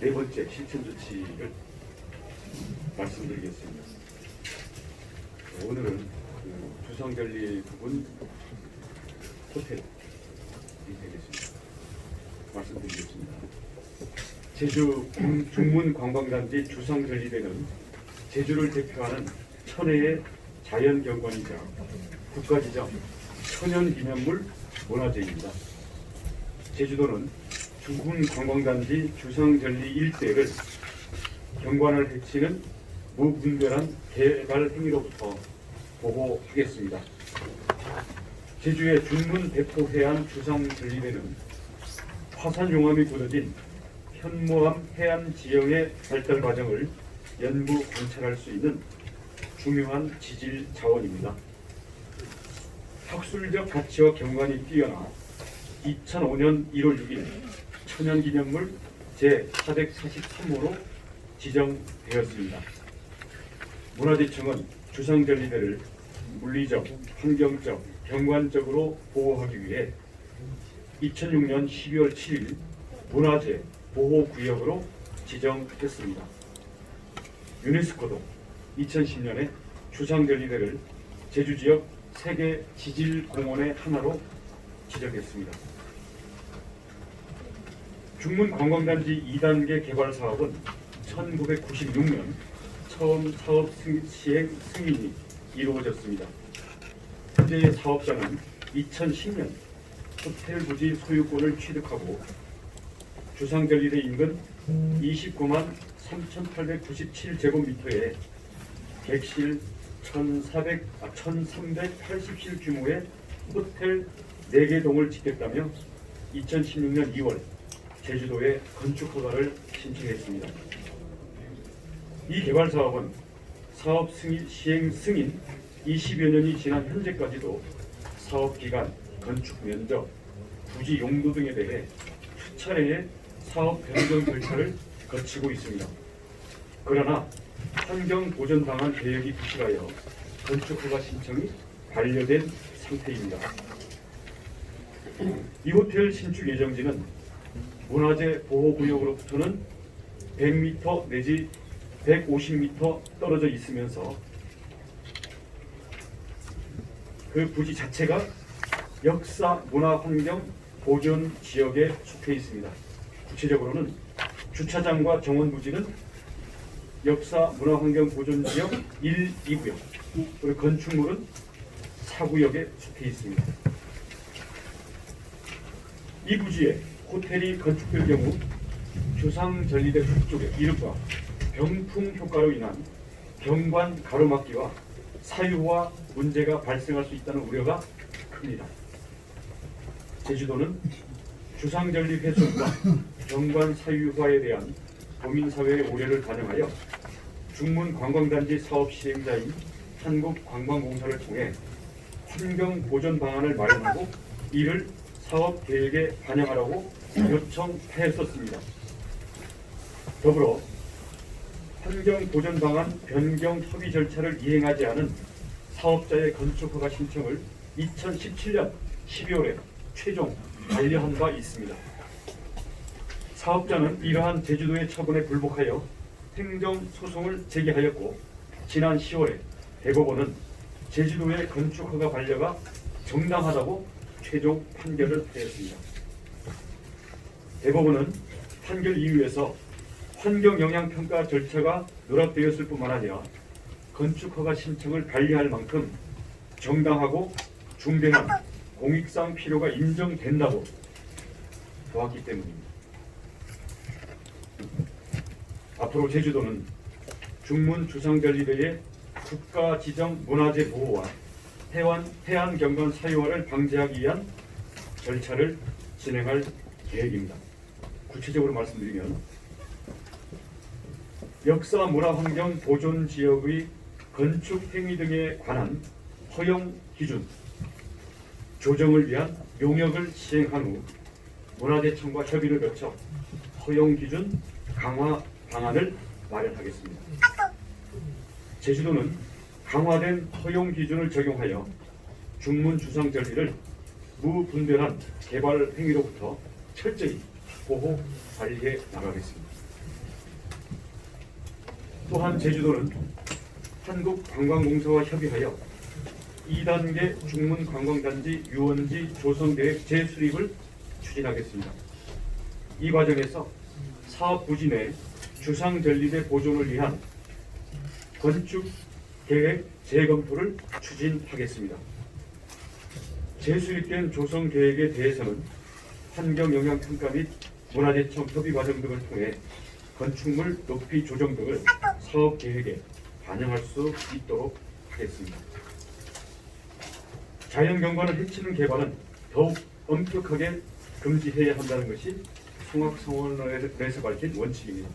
네 번째 실천 조치를 말씀드리겠습니다. 오늘은 그 주상절리 부분 호텔이 되겠습니다. 말씀드리겠습니다. 제주 중- 중문 관광단지 주상절리대는 제주를 대표하는 천혜의 자연경관이자 국가지정 천연기념물 문화재입니다. 제주도는 중군 관광단지 주상절리 일대를 경관을 해치는 무분별한 개발 행위로부터 보호하겠습니다. 제주의 중문 대포 해안 주상절리대는 화산 용암이 굳어진 현무암 해안 지형의 발달 과정을 연구 관찰할 수 있는 중요한 지질 자원입니다. 학술적 가치와 경관이 뛰어나 2005년 1월 6일 천연기념물 제443호로 지정되었습니다. 문화재청은 주상절 리대를 물리적, 환경적, 경관적으로 보호하기 위해 2006년 12월 7일 문화재 보호구역으로 지정했습니다. 유네스코도 2010년에 주상절리대를 제주지역 세계 지질공원의 하나로 지정했습니다. 중문 관광단지 2단계 개발 사업은 1996년 처음 사업 승- 시행 승인이 이루어졌습니다. 현재의 사업자는 2010년 호텔 부지 소유권을 취득하고 주상절리대 인근 29만 3,897제곱미터의 객실 1,400, 아, 1,380실 규모의 호텔 4개 동을 짓겠다며 2016년 2월 제주도에 건축 허가를 신청했습니다. 이 개발 사업은 사업 승인, 시행 승인 20여 년이 지난 현재까지도 사업 기간, 건축 면적, 부지 용도 등에 대해 수차례의 사업 변경 절차를 거치고 있습니다. 그러나 환경 보전 방안 계획이 부실하여 건축 허가 신청이 반려된 상태입니다. 이 호텔 신축 예정지는 문화재 보호구역으로부터는 100m 내지 150m 떨어져 있으면서 그 부지 자체가 역사 문화 환경 보존 지역에 속해 있습니다. 구체적으로는 주차장과 정원 부지는 역사 문화 환경 보존 지역 1, 2구역 그리고 건축물은 4구역에 속해 있습니다. 이 부지에 호텔이 건축될 경우 주상 전리대 북쪽의 이른바 병풍 효과로 인한 경관 가로막기와 사유화 문제가 발생할 수 있다는 우려가 큽니다. 제주도는 주상전리 훼손과 경관 사유화에 대한 도민사회의 우려를 반영하여 중문 관광단지 사업 시행자인 한국관광공사를 통해 환경 보존 방안을 마련하고 이를 사업 계획에 반영하라고 요청했었습니다. 더불어 환경 보존 방안 변경 협의 절차를 이행하지 않은 사업자의 건축 허가 신청을 2017년 12월에 최종 반려한 바 있습니다. 사업자는 이러한 제주도의 처분에 불복하여 행정 소송을 제기하였고 지난 10월에 대법원은 제주도의 건축 허가 반려가 정당하다고 최종 판결을 하였습니다. 대법원은 판결 이유에서 환경 영향 평가 절차가 누락되었을 뿐만 아니라 건축 허가 신청을 반려할 만큼 정당하고 중대한 공익상 필요가 인정된다고 보았기 때문입니다. 앞으로 제주도는 중문 주상절리대의 국가 지정 문화재 보호와 해안, 해안 경관 사유화를 방지하기 위한 절차를 진행할 계획입니다. 구체적으로 말씀드리면 역사 문화 환경 보존 지역의 건축 행위 등에 관한 허용 기준 조정을 위한 용역을 시행한 후 문화재청과 협의를 거쳐 허용 기준 강화 방안을 마련하겠습니다. 제주도는 강화된 허용 기준을 적용하여 중문 주상 절리를 무분별한 개발 행위로부터 철저히 보호 관리해 나가겠습니다. 또한 제주도는 한국관광공사와 협의하여 2단계 중문관광단지 유원지 조성계획 재수립을 추진하겠습니다. 이 과정에서 사업 부지 내 주상전리대 보존을 위한 건축 계획 재검토를 추진하겠습니다. 재수립된 조성 계획에 대해서는 환경 영향 평가 및 문화재청 협의 과정 등을 통해 건축물 높이 조정 등을 사업 계획에 반영할 수 있도록 하겠습니다. 자연 경관을 해치는 개발은 더욱 엄격하게 금지해야 한다는 것이 성악성원에서 밝힌 원칙입니다.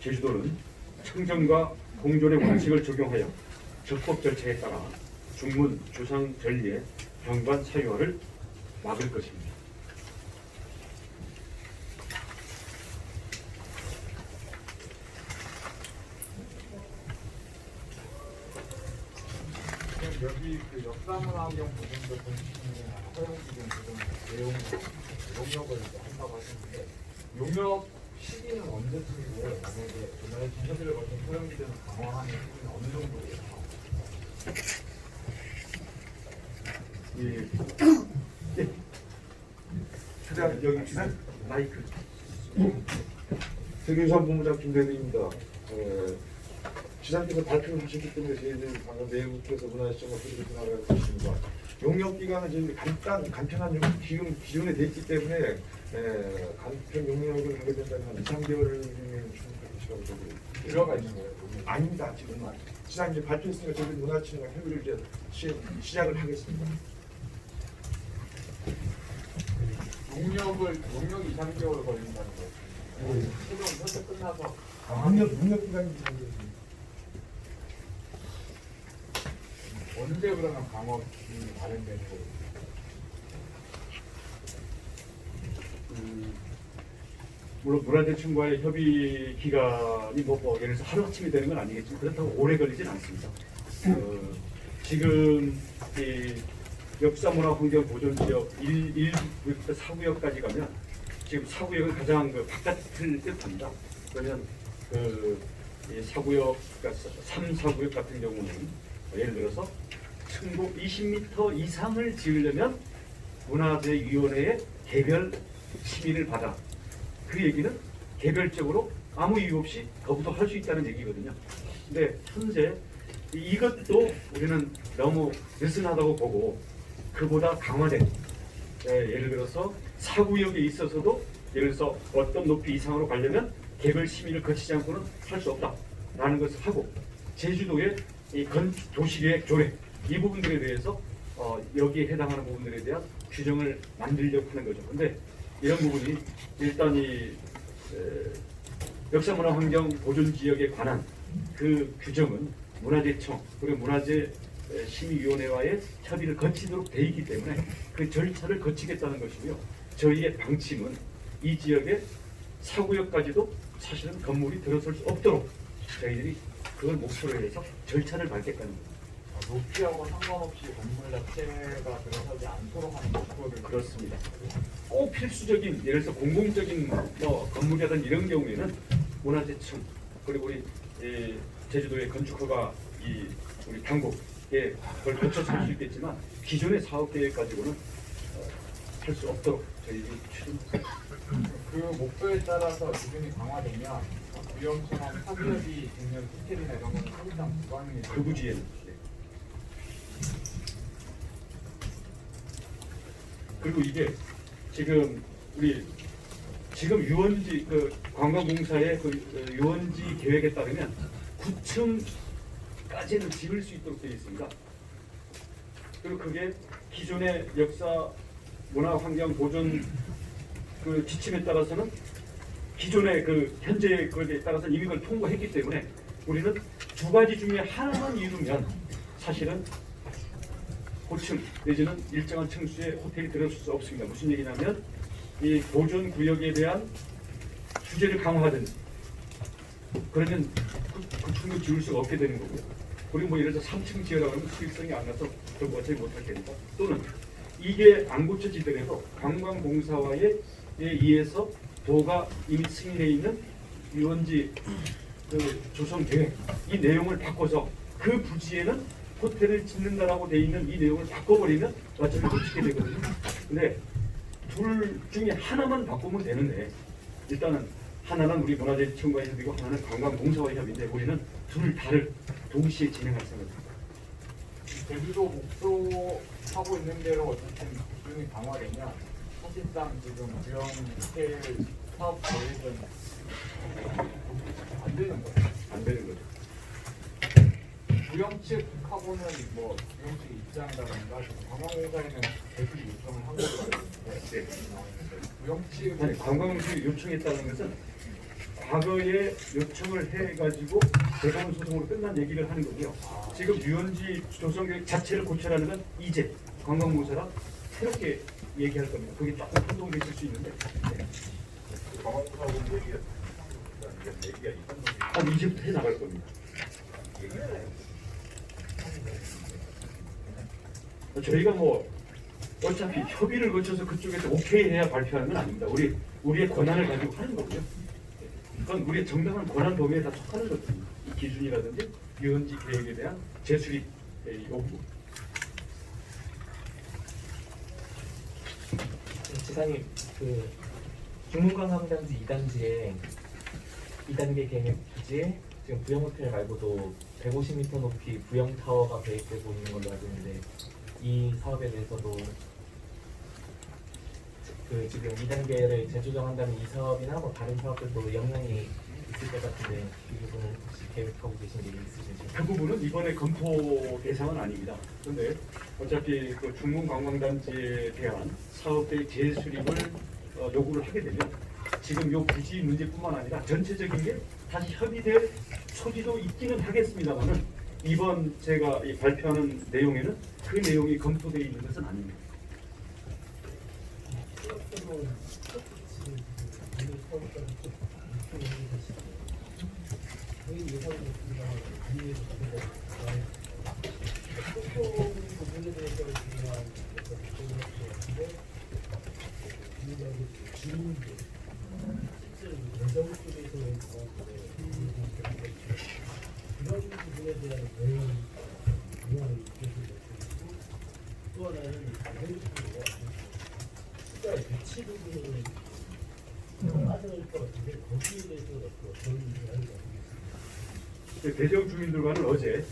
제주도는 청정과 공존의 원칙을 적용하여 적법 절차에 따라 중문 주상 전리의 경관 사유화를 막을 것입니다. 여기 그 역사문화환경 보존도 건축공사 허용기준 보존 내용 용역을 한다고 하셨는데 용역 시기는 언제쯤이고 만약에 이번에 진료들을 거친 허용기준을 강화하는 시기는 어느 정도예요? 예. 예. 최대한 여기 기사 마이크. 세균산 본부장 김대리입니다. 에, 지사님께서 발표를 하셨기 때문에 저희는 방금 내일부터 문화시청과 소리를 나갈 것입니다. 용역 기간은 저희 간단 간편한 용 기금 기존에 돼 있기 때문에 에, 간편 용역을 하게 된다면 한 2, 3개월이면 충분할 것이라고 저기 들어가 있는 거예요. 아닙니다 지금은 이제 발표했으니까 저희 문화시청과 협의를 이제 시, 시작을 하겠습니다. 용역을 용역 2, 3개월 걸린다는 거예요. 최종 설득 끝나서 용역 용역 기간이 2, 3개월입니다. 언제 그러면 기준이 마련되는 거예요? 음, 물론 문화재청과의 협의 기간이 뭐, 뭐 예를 들어서 하루아침에 되는 건 아니겠지만 그렇다고 오래 걸리진 않습니다. 어, 지금 이 역사문화 환경 보존 지역 1, 1구역부터 4구역까지 가면 지금 4구역은 가장 그 바깥을 뜻합니다. 그러면 그이 4구역, 그러니까 3, 4구역 같은 경우는 예를 들어서 층고 20m 이상을 지으려면 문화재위원회의 개별 심의를 받아 그 얘기는 개별적으로 아무 이유 없이 거부도 할수 있다는 얘기거든요. 근데 현재 이것도 우리는 너무 느슨하다고 보고 그보다 강화된 예, 예를 들어서 사구역에 있어서도 예를 들어서 어떤 높이 이상으로 가려면 개별 심의를 거치지 않고는 할 수 없다라는 것을 하고 제주도의 이 건, 도시계획 조례 이 부분들에 대해서 어, 여기에 해당하는 부분들에 대한 규정을 만들려고 하는 거죠. 근데 이런 부분이 일단 이 에, 역사문화 환경 보존 지역에 관한 그 규정은 문화재청 그리고 문화재 에, 심의위원회와의 협의를 거치도록 돼 있기 때문에 그 절차를 거치겠다는 것이고요. 저희의 방침은 이 지역의 사구역까지도 사실은 건물이 들어설 수 없도록 저희들이 그걸 목표로 해서 절차를 밟겠다는 겁니다. 아, 높이하고 상관없이 건물 자체가 들어서지 않도록 하는 목표를 그렇습니다. 꼭 필수적인 예를 들어서 공공적인 뭐 건물이라든 이런 경우에는 문화재청 그리고 우리 이 제주도의 건축허가 이 우리 당국에 그걸 거쳐서 할 수 있겠지만 기존의 사업 계획 가지고는 어, 할수 없도록 저희들이 추진합니다. 그 목표에 따라서 기준이 강화되면 위험처럼 사기업이 있는 호텔이나 이런 거는 사실상 불가능해요. 그 부지에는 네. 그리고 이게 지금 우리 지금 유원지 그 관광공사의 그 어, 유원지 계획에 따르면 9층까지는 지을 수 있도록 되어 있습니다. 그리고 그게 기존의 역사 문화 환경 보존 그 지침에 따라서는 기존의 그 현재 거기에 따라서 이미 그걸 통과했기 때문에 우리는 두 가지 중에 하나만 이루면 사실은 고층 내지는 일정한 층수의 호텔이 들어설 수 없습니다. 무슨 얘기냐면 이 보존 구역에 대한 규제를 강화하든지 그러면 그, 그 층을 지을 수가 없게 되는 거고요. 그리고 뭐 예를 들어 3층 지으라고 하면 수익성이 안 나서 결국 어차피 못할 테니까 또는 이게 안 고쳐지더라도 관광공사와의 에 의해서 도가 이미 승인해 있는 유원지 그 조성 계획 이 내용을 바꿔서 그 부지에는 호텔을 짓는다라고 돼 있는 이 내용을 바꿔버리면 어차피 놓치게 되거든요. 근데 둘 중에 하나만 바꾸면 되는데 일단은 하나는 우리 문화재청과 협의고 하나는 관광공사와 협의인데 우리는 둘 다를 동시에 진행할 생각입니다. 제주도 목표 하고 있는 대로 어쨌든 기준이 강화되면 사실상 지금 주연 호텔 사업 계획은 안 되는 거예요. 안 되는 거죠. 주영 측 하고는 뭐 주영 측 입장이라든가 관광공사에는 대필 요청을 한 걸로 알고 있는데 네. 주영 측 아니 관광공사에 요청했다는 것은 과거에 요청을 해가지고 대법원 소송으로 끝난 얘기를 하는 거고요. 지금 유원지 조성계획 자체를 고쳐라는 건 이제 관광공사가 새롭게 얘기할 겁니다. 그게 조금 혼동되실 수 있는데 네. 강원하고 얘기가 얘기가 한 이제부터 해 나갈 겁니다. 저희가 뭐 어차피 협의를 거쳐서 그쪽에서 오케이 해야 발표하는 건 아닙니다. 우리 우리의 권한을 가지고 하는 거고요. 그건 우리의 정당한 권한 범위에 다 속하는 거거든요. 이 기준이라든지 유원지 계획에 대한 재수립 요구. 지사님 그 중문관광단지 2단지에 2단계 계획 부지에 지금 부영 호텔 말고도 150m 높이 부영 타워가 계획되고 있는 걸로 알고 있는데 이 사업에 대해서도 그 지금 2단계를 재조정한다는 이 사업이나 뭐 다른 사업들도 영향이 있을 것 같은데 이 부분은 혹시 계획하고 계신 게 있으신지? 그 부분은 이번에 검토 대상은 아닙니다. 그런데 어차피 그 중문 관광단지에 대한 사업의 재수립을 어, 요구를 하게 되면 지금 요 부지 문제뿐만 아니라 전체적인 게 다시 협의될 소지도 있기는 하겠습니다만은 이번 제가 이 발표하는 내용에는 그 내용이 검토되어 있는 것은 아닙니다. 있습니다. 대지역 주민들과는 어제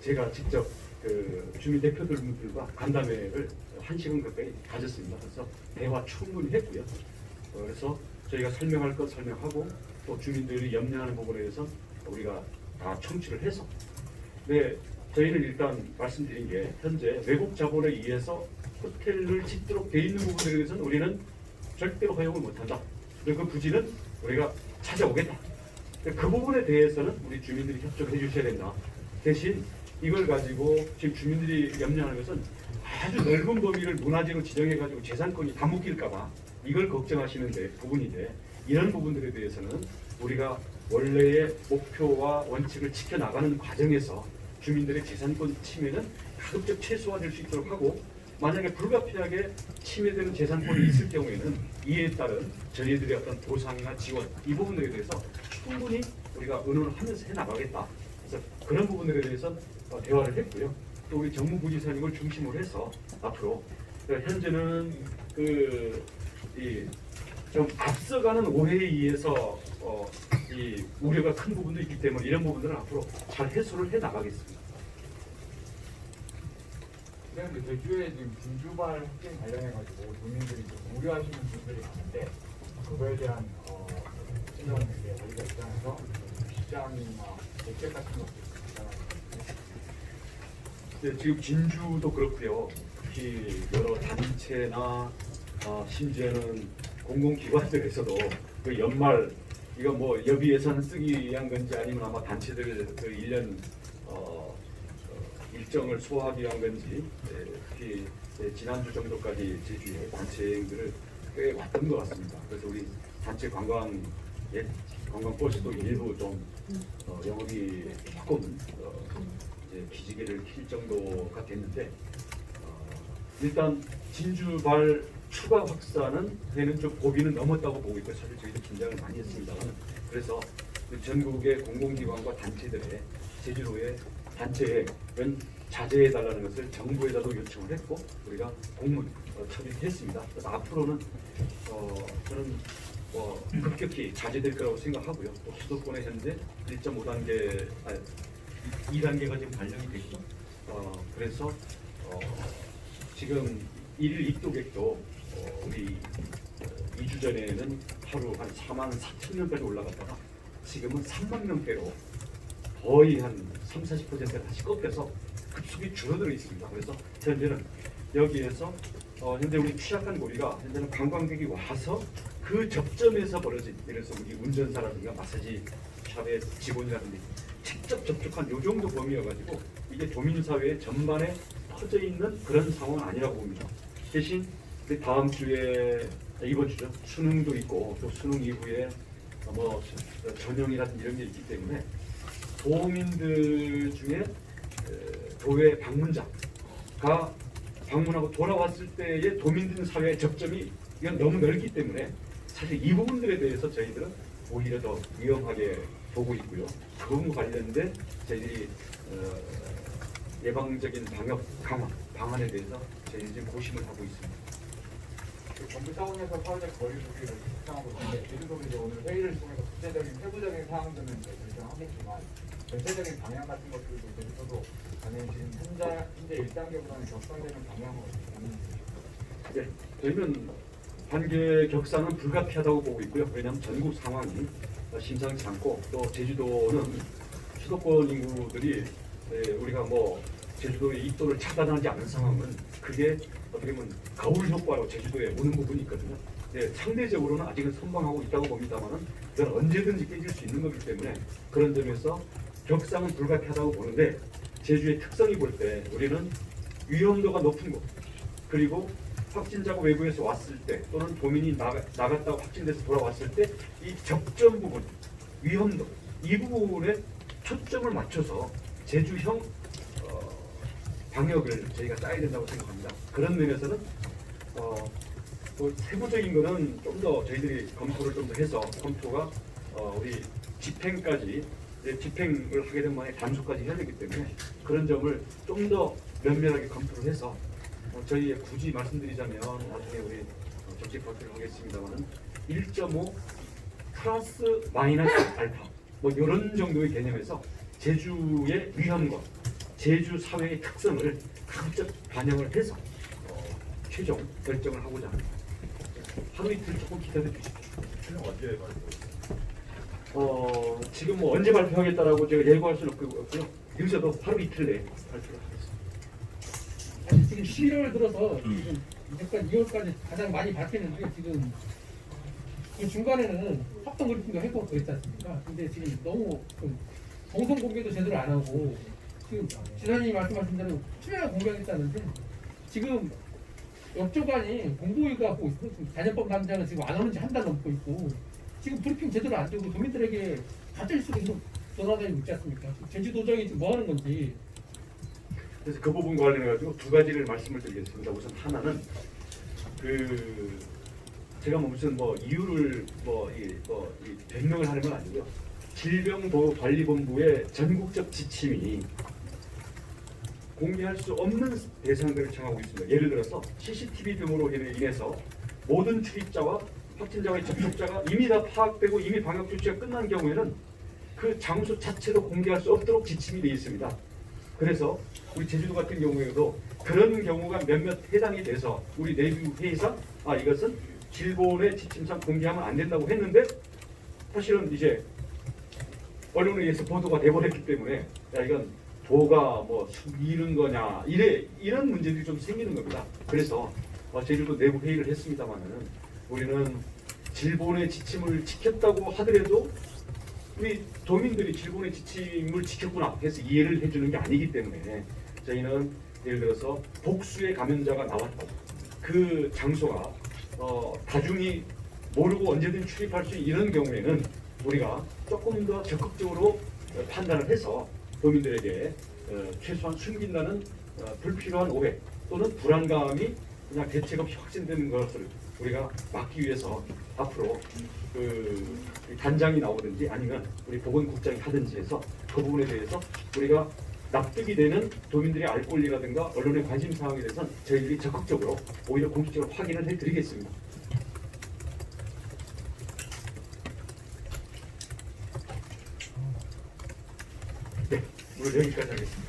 제가 직접 그 주민 대표들과 간담회를 한 시간 가까이 가졌습니다. 그래서 대화 충분히 했고요. 어, 그래서 저희가 설명할 것 설명하고 또 주민들이 염려하는 부분에 대해서 우리가 다 청취를 해서 네 저희는 일단 말씀드린 게 현재 외국 자본에 의해서 호텔을 짓도록 돼 있는 부분에 대해서는 우리는 절대로 허용을 못한다. 그리고 그 부지는 우리가 찾아오겠다. 그 부분에 대해서는 우리 주민들이 협조해 주셔야 된다. 대신 이걸 가지고 지금 주민들이 염려하는 것은 아주 넓은 범위를 문화재로 지정해 가지고 재산권이 다 묶일까봐 이걸 걱정하시는데 부분인데 이런 부분들에 대해서는 우리가 원래의 목표와 원칙을 지켜나가는 과정에서 주민들의 재산권 침해는 가급적 최소화될 수 있도록 하고 만약에 불가피하게 침해되는 재산권이 있을 경우에는 이에 따른 저희들의 어떤 보상이나 지원 이 부분들에 대해서 충분히 우리가 의논을 하면서 해 나가겠다. 그래서 그런 부분들에 대해서 어, 대화를 했고요. 또 우리 정무부지사님을 중심으로 해서 앞으로 그 현재는 그 이 좀 앞서가는 오해에 의해서 어, 이 우려가 큰 부분도 있기 때문에 이런 부분들은 앞으로 잘 해소를 해 나가겠습니다. 그런데 제주에 지금 진주발 확진 관련해가지고 도민들이 좀 우려하시는 분들이 많은데 그거에 대한 어, 신경을 이제 우리가 입장에서 시장이나 대책 같은 것도 있잖아요. 네, 지금 진주도 그렇고요. 특히 여러 단체나 아, 심지어는 공공기관들에서도 그 연말 이거 뭐 여비 예산 쓰기 위한 건지 아니면 아마 단체들 그 1년 어, 어, 일정을 소화하기 위한 건지 네, 특히 네, 지난주 정도까지 제주에 단체들을 꽤 왔던 것 같습니다. 그래서 우리 단체 관광 예, 관광 버스도 일부 좀 어, 영업이 조금 어, 이제 기지개를 킬 정도가 됐는데 어, 일단 진주발 추가 확산은 되는 좀 고비는 넘었다고 보고 있고 사실 저희도 긴장을 많이 했습니다만 그래서 그 전국의 공공기관과 단체들의 제주도의 단체에 이런 자제해 달라는 것을 정부에다도 요청을 했고 우리가 공문 어, 처리했습니다. 그래서 앞으로는 어, 저는 어, 급격히 자제될 거라고 생각하고요. 또 수도권에 현재 1.5단계, 아니, 2단계가 지금 발령이 됐고, 어, 그래서 어, 지금 일일 입도객도 어, 우리 어, 2주 전에는 하루 한 4만 4천 명까지 올라갔다가 지금은 3만 명대로 거의 한 3, 40%가 다시 꺾여서 급속히 줄어들어 있습니다. 그래서 현재는 여기에서 어, 현재 우리 취약한 고리가 현재는 관광객이 와서 그 접점에서 벌어진 예를 들어서 우리 운전사라든가 마사지 샵의 직원이라든지 직접 접촉한 요 정도 범위여가지고 이게 도민사회 전반에 퍼져 있는 그런 상황은 아니라고 봅니다. 대신 그 다음 주에 이번 주죠 수능도 있고 또 수능 이후에 뭐 전형이라든지 이런 게 있기 때문에 도민들 중에 에, 도외 방문자가 방문하고 돌아왔을 때의 도민들 사회의 접점이 이건 너무 넓기 때문에 사실 이 부분들에 대해서 저희들은 오히려 더 위험하게 보고 있고요. 그 부분 관련된 저희들이 어, 예방적인 방역 강화 방안에 대해서 저희 지금 고심을 하고 있습니다. 그 정부 차원에서 사회적 거리두기를 결정하고 있는데 제주도는 이제 오늘 회의를 통해서 구체적인 세부적인 사항들은 결정하겠지만 전체적인 방향 같은 것들도 제주도도 저는 지금 현재 현재 1단계보다는 격상되는 방향으로 가는 네, 저희는 관계 격상은 불가피하다고 보고 있고요. 왜냐하면 전국 상황이 심상치 않고 또 제주도는 수도권 인구들이 에, 우리가 뭐 제주도의 입도를 차단하지 않은 상황은 그게 어떻게 보면 거울 효과로 제주도에 오는 부분이 있거든요. 네, 상대적으로는 아직은 선방하고 있다고 봅니다만은 이건 언제든지 깨질 수 있는 거기 때문에 그런 점에서 격상은 불가피하다고 보는데 제주의 특성이 볼 때 우리는 위험도가 높은 곳 그리고 확진자가 외부에서 왔을 때 또는 도민이 나가, 나갔다가 확진돼서 돌아왔을 때이 접점 부분 위험도 이 부분에 초점을 맞춰서 제주형 어, 방역을 저희가 짜야 된다고 생각합니다. 그런 면에서는 어, 또 세부적인 거는 좀 더 저희들이 검토를 좀 더 해서 검토가 어, 우리 집행까지 이제 집행을 하게 되면 만약에 단속까지 해야 되기 때문에 그런 점을 좀 더 면밀하게 검토를 해서 어, 저희 굳이 말씀드리자면 나중에 우리 어, 정책 발표를 하겠습니다만은 1.5 플러스 마이너스 알파 뭐 이런 정도의 개념에서 제주의 위험과 제주 사회의 특성을 각적 반영을 해서 어, 최종 결정을 하고자 합니다. 하루 이틀 조금 기다려 주십시오. 언제 말이죠? 어, 지금 뭐 언제 발표하겠다라고 제가 예고할 수는 없고요. 늦어도 하루 이틀 내에 발표를 하겠습니다. 아니 지금 11월 들어서 지금 이제까지 2월까지 가장 많이 밝히는데 지금 그 중간에는 합동 브리핑도 해고 그랬지 않습니까? 근데 지금 너무 좀 방송 공개도 제대로 안 하고 지금 지사님이 말씀하신 대로 투명하게 공개하겠다는데 지금 옆조간이 공보위가 하고 지금 단연법 당장은 지금 안 오는 지 한 달 넘고 있고 지금 브리핑 제대로 안 되고 도민들에게 가짜 뉴스가 계속 돌아다니고 있지 않습니까? 제주도정이 지금 뭐 하는 건지 그래서 그 부분 관련해 가지고 두 가지를 말씀을 드리겠습니다. 우선 하나는 그 제가 뭐 무슨 뭐 이유를 뭐이 뭐, 이 변명을 하는 건 아니고요. 질병보건관리본부의 전국적 지침이 공개할 수 없는 대상들을 정하고 있습니다. 예를 들어서 CCTV 등으로 인해- 인해서 모든 출입자와 확진자와의 접촉자가 이미 다 파악되고 이미 방역 조치가 끝난 경우에는 그 장소 자체도 공개할 수 없도록 지침이 되어 있습니다. 그래서 우리 제주도 같은 경우에도 그런 경우가 몇몇 해당이 돼서 우리 내부 회의상 아 이것은 질본의 지침상 공개하면 안 된다고 했는데 사실은 이제 언론에 의해서 보도가 돼버렸기 때문에 야 이건 도가 뭐 숨기는 거냐 이래 이런 문제들이 좀 생기는 겁니다. 그래서 어, 제주도 내부 회의를 했습니다만은 우리는 질본의 지침을 지켰다고 하더라도 우리 도민들이 질본의 지침을 지켰구나 해서 이해를 해주는 게 아니기 때문에 저희는 예를 들어서 복수의 감염자가 나왔다. 그 장소가 어, 다중이 모르고 언제든 출입할 수 있는 경우에는 우리가 조금 더 적극적으로 어, 판단을 해서 도민들에게 어, 최소한 숨긴다는 어, 불필요한 오해 또는 불안감이 그냥 대책 없이 확진되는 것을 우리가 막기 위해서 앞으로 그 단장이 나오든지 아니면 우리 보건국장이 하든지 해서 그 부분에 대해서 우리가 납득이 되는 도민들의 알 권리라든가 언론의 관심 사항에 대해서는 저희들이 적극적으로 오히려 공식적으로 확인을 해드리겠습니다. 네, 오늘 여기까지 하겠습니다.